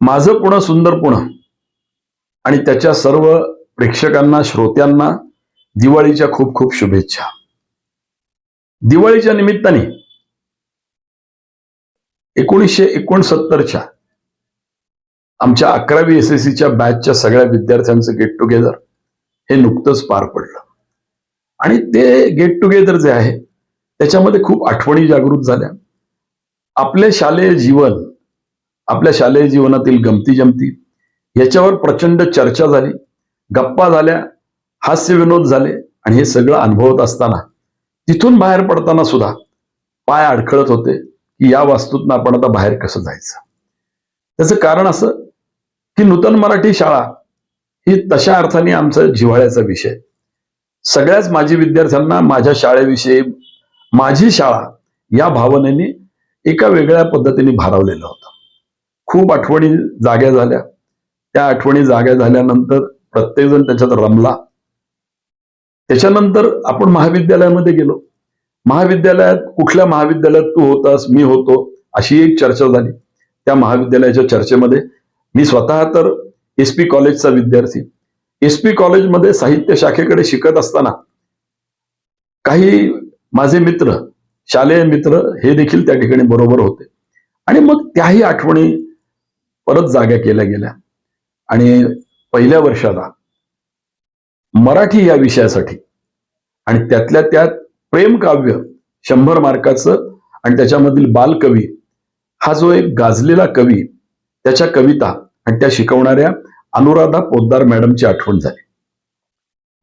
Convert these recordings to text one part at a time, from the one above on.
माझं पुणं सुंदर पुणं. आणि त्याच्या सर्व प्रेक्षकांना श्रोत्यांना दिवाळीच्या खूप खूप शुभेच्छा. दिवाळीच्या निमित्ताने एकोणीसशे एकोणसत्तरच्या आमच्या अकरावी एस एस सीच्या बॅचच्या सगळ्या विद्यार्थ्यांचं गेट टुगेदर हे नुकतंच पार पडलं. आणि ते गेट टुगेदर जे आहे त्याच्यामध्ये खूप आठवणी जागृत झाल्या. आपले शालेय जीवन आपल्या शालेय जीवनातील गमती जमती. याच्यावर प्रचंड चर्चा झाली. गप्पा झाल्या हास्य विनोद झाले आणि हे सगळं अनुभवत असताना तिथून बाहेर पडताना सुद्धा पाय अडखळत होते की या वास्तूतनं आपण आता बाहेर कसं जायचं. त्याचं कारण असं की नूतन मराठी शाळा ही तशा अर्थाने आमचा जिव्हाळ्याचा विषय. सगळ्याच माजी विद्यार्थ्यांना माझ्या शाळेविषयी माझी शाळा या भावनेने एका वेगळ्या पद्धतीने भारावलेलं होतं. खूप आठवणी जाग्या झाल्या. त्या आठवणी जाग्या झाल्यानंतर प्रत्येकजण त्याच्यात रमला. त्याच्यानंतर आपण महाविद्यालयामध्ये गेलो. महाविद्यालयात कुठल्या महाविद्यालयात तू होतास मी होतो अशी एक चर्चा झाली. त्या महाविद्यालयाच्या चर्चेमध्ये मी स्वतः तर एस पी कॉलेजचा विद्यार्थी. एस पी कॉलेजमध्ये साहित्य शाखेकडे शिकत असताना काही माझे मित्र शालेय मित्र हे देखील त्या ठिकाणी बरोबर होते. आणि मग त्याही आठवणी परत जाग्या केल्या गेल्या. आणि पहिल्या वर्षाला मराठी या विषयासाठी आणि त्यातल्या त्यात प्रेम काव्य शंभर मार्काचं आणि त्याच्यामधील बालकवी हा जो एक गाजलेला कवी त्याच्या कविता आणि त्या शिकवणाऱ्या अनुराधा पोद्दार मॅडमची आठवण झाली.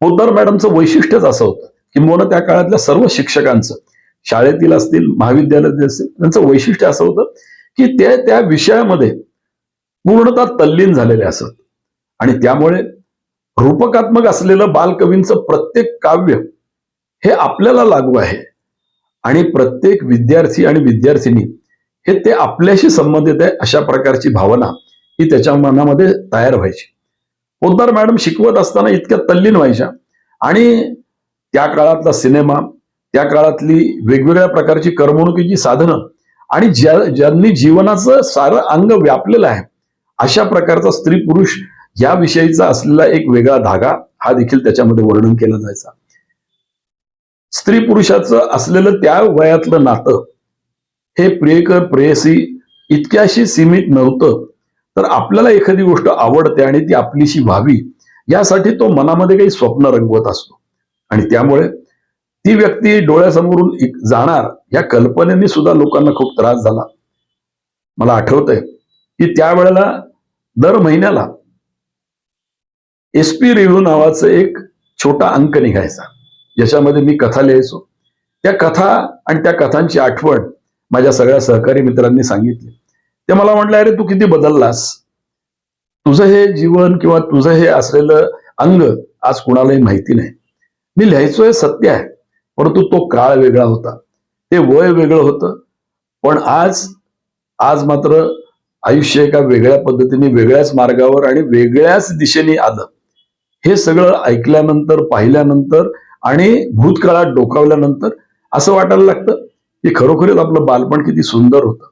पोद्दार मॅडमचं वैशिष्ट्यच असं होतं किंबहुना त्या काळातल्या सर्व शिक्षकांचं शाळेतील असतील महाविद्यालयातील असतील त्यांचं वैशिष्ट्य असं होतं की ते त्या विषयामध्ये पूर्णतः तल्लीन झालेले असत. आणि त्यामुळे रूपकात्मक असलेलं बालकवींचं प्रत्येक काव्य हे आपल्याला लागू आहे. आणि प्रत्येक विद्यार्थी आणि विद्यार्थिनी हे ते आपल्याशी संबंधित आहे अशा प्रकारची भावना ही त्याच्या मनामध्ये तयार व्हायची. पोद्दार मॅडम शिकवत असताना इतक्या तल्लीन व्हायच्या. आणि त्या काळातला सिनेमा त्या काळातली वेगवेगळ्या प्रकारची करमणुकीची साधनं आणि ज्या ज्यांनी जीवनाचं सारं अंग व्यापलेलं आहे अशा प्रकारचा स्त्री पुरुष या विषयीचा असलेला एक वेगळा धागा हा देखील त्याच्यामध्ये वर्णन केला जायचा. स्त्री पुरुषाचं असलेलं त्या वयातलं नातं हे प्रियकर प्रेयसी इतक्याशी सीमित नव्हतं. तर आपल्याला एखादी गोष्ट आवडते आणि ती आपलीशी व्हावी यासाठी तो मनामध्ये काही स्वप्न रंगवत असतो. आणि त्यामुळे ती व्यक्ती डोळ्यासमोरून जाणार या कल्पनेने सुद्धा लोकांना खूप त्रास झाला. मला आठवतंय की त्यावेळेला दर महिन्याला एस पी रिव्ह्यू नावाचं एक छोटा अंक निघायचा. ज्याच्यामध्ये मी कथा लिहायचो. त्या कथा आणि त्या कथांची आठवण माझ्या सगळ्या सहकारी मित्रांनी सांगितली. ते मला म्हटलं अरे तू किती बदललास? तुझं हे जीवन किंवा तुझं हे असलेलं अंग आज कुणालाही माहिती नाही. मी लिहायचो हे सत्य आहे. परंतु तो काळ वेगळा होता. ते वय वेगळं होतं. पण आज आज मात्र आयुष्य एका वेगळ्या पद्धतीने वेगळ्याच मार्गावर आणि वेगळ्याच दिशेने आलं. हे सगळं ऐकल्यानंतर पाहिल्यानंतर आणि भूतकाळात डोकावल्यानंतर असं वाटायला लागतं की खरोखरच आपलं बालपण किती सुंदर होतं.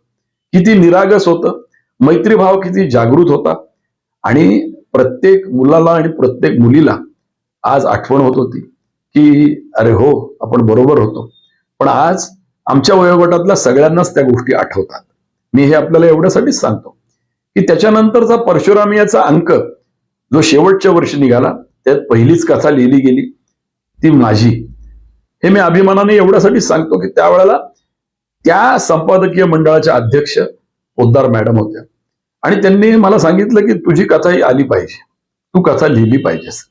किती निरागस होतं. मैत्रीभाव किती जागृत होता. आणि प्रत्येक मुलाला आणि प्रत्येक मुलीला आज आठवण होत होती की अरे हो आपण बरोबर होतो. पण आज आमच्या वयोगटातल्या सगळ्यांनाच त्या गोष्टी आठवतात. मी हे आपल्याला एवढ्यासाठीच सांगतो की त्याच्यानंतरचा परशुरामियाचा अंक जो शेवटच्या वर्षी निघाला त्यात पहिलीच कथा लिहिली गेली ती माझी. हे मी अभिमानाने एवढ्यासाठीच सांगतो की त्यावेळेला त्या संपादकीय मंडळाच्या अध्यक्ष पोद्दार मॅडम होत्या. आणि त्यांनी मला सांगितलं की तुझी कथा ही आली पाहिजे. तू कथा लिहिली पाहिजेस.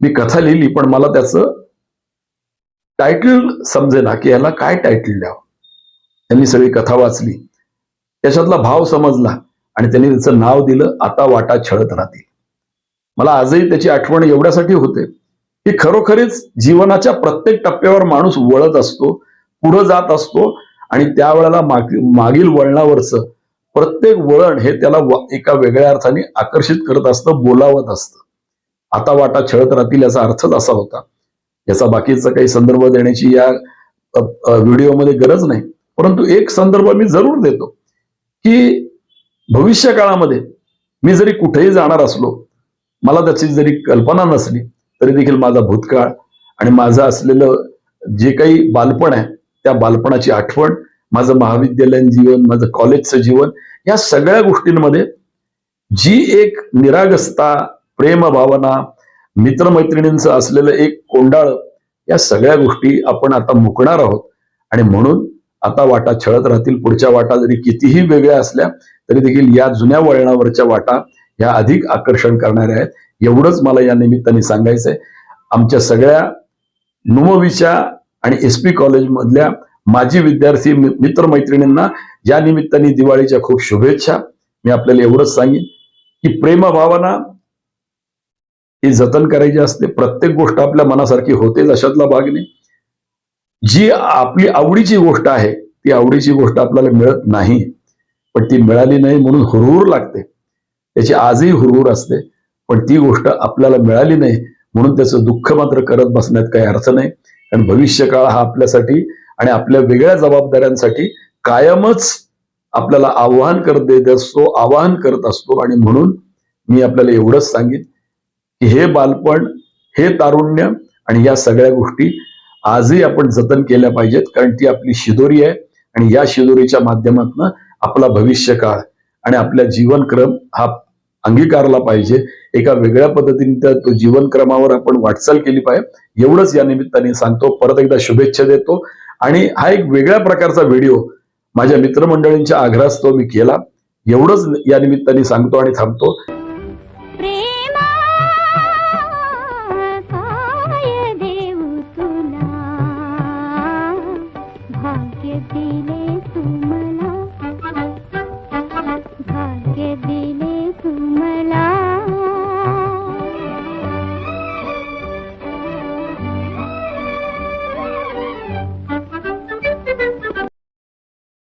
मी कथा लिहिली पण मला त्याचं टायटल समजेना की याला काय टायटल द्यावं त्यांनी सगळी कथा वाचली. त्याच्यातला भाव समजला आणि त्यांनी त्याचं नाव दिलं आता वाटा छळत राहतील. मला आजही त्याची आठवण एवढ्यासाठी होते की खरोखरीच जीवनाच्या प्रत्येक टप्प्यावर माणूस वळत असतो पुढं जात असतो आणि त्यावेळेला माग मागील वळणावरचं प्रत्येक वळण हे त्याला एका वेगळ्या अर्थाने आकर्षित करत असतं बोलावत असतं. आता वाटा छळत राहतील याचा अर्थच असा होता. याचा बाकीचा काही संदर्भ देण्याची या व्हिडिओमध्ये गरज नाही. परंतु एक संदर्भ मी जरूर देतो. की भविष्य काळामध्ये मी जरी कुठेही जाणार असलो मला त्याची जरी कल्पना नसली तरी देखील माझा भूतकाळ आणि माझं असलेलं जे काही बालपण आहे त्या बालपणाची आठवण माझं महाविद्यालयीन जीवन माझं कॉलेजचं जीवन या सगळ्या गोष्टींमध्ये जी एक निरागसता प्रेमभावना मित्रमैत्रिणींचं असलेलं एक कोंडाळ या सगळ्या गोष्टी आपण आता मुकणार आहोत. आणि म्हणून आता वाटा छळत राहतील पुढच्या वाटा जरी कितीही वेगळ्या असल्या तरी देखील या जुन्या वळणावरच्या वाटा ह्या अधिक आकर्षण करणाऱ्या आहेत. एवढंच मला या निमित्ताने सांगायचंय. आमच्या सगळ्या नुमवीच्या आणि एस पी कॉलेजमधल्या माजी विद्यार्थी मित्रमैत्रिणींना या निमित्ताने दिवाळीच्या खूप शुभेच्छा. मी आपल्याला एवढंच सांगेन की प्रेमभावना ही जतन करायची असते. प्रत्येक गोष्ट आपल्या मनासारखी होतेच अशातला भाग नाही. जी आपली आवडीची गोष्ट आहे ती आवडीची गोष्ट आपल्याला मिळत नाही पण ती मिळाली नाही म्हणून हुरहुर लागते. त्याची आजही हुरहुर असते पण ती गोष्ट आपल्याला मिळाली नाही म्हणून त्याचं दुःख मात्र करत बसण्यात काही अर्थ नाही. कारण भविष्य काळ हा आपल्यासाठी आणि आपल्या वेगळ्या जबाबदाऱ्यांसाठी कायमच आपल्याला आव्हान करत देत असतो आवाहन करत असतो. आणि म्हणून मी आपल्याला एवढंच सांगेन की हे बालपण हे तारुण्य आणि या सगळ्या गोष्टी आजही आपण जतन केल्या पाहिजेत कारण ती आपली शिदोरी आहे आणि या शिदोरीच्या माध्यमातून आपला भविष्य काळ आणि आपल्या जीवनक्रम हा अंगीकारला पाहिजे. एका वेगळ्या पद्धतीने त्या तो जीवनक्रमावर आपण वाटचाल केली पाहिजे. एवढंच या निमित्ताने सांगतो. परत एकदा शुभेच्छा देतो. आणि हा एक वेगळ्या प्रकारचा व्हिडिओ माझ्या मित्रमंडळींच्या आग्रहास्तव मी केला. एवढंच या निमित्ताने सांगतो आणि थांबतो.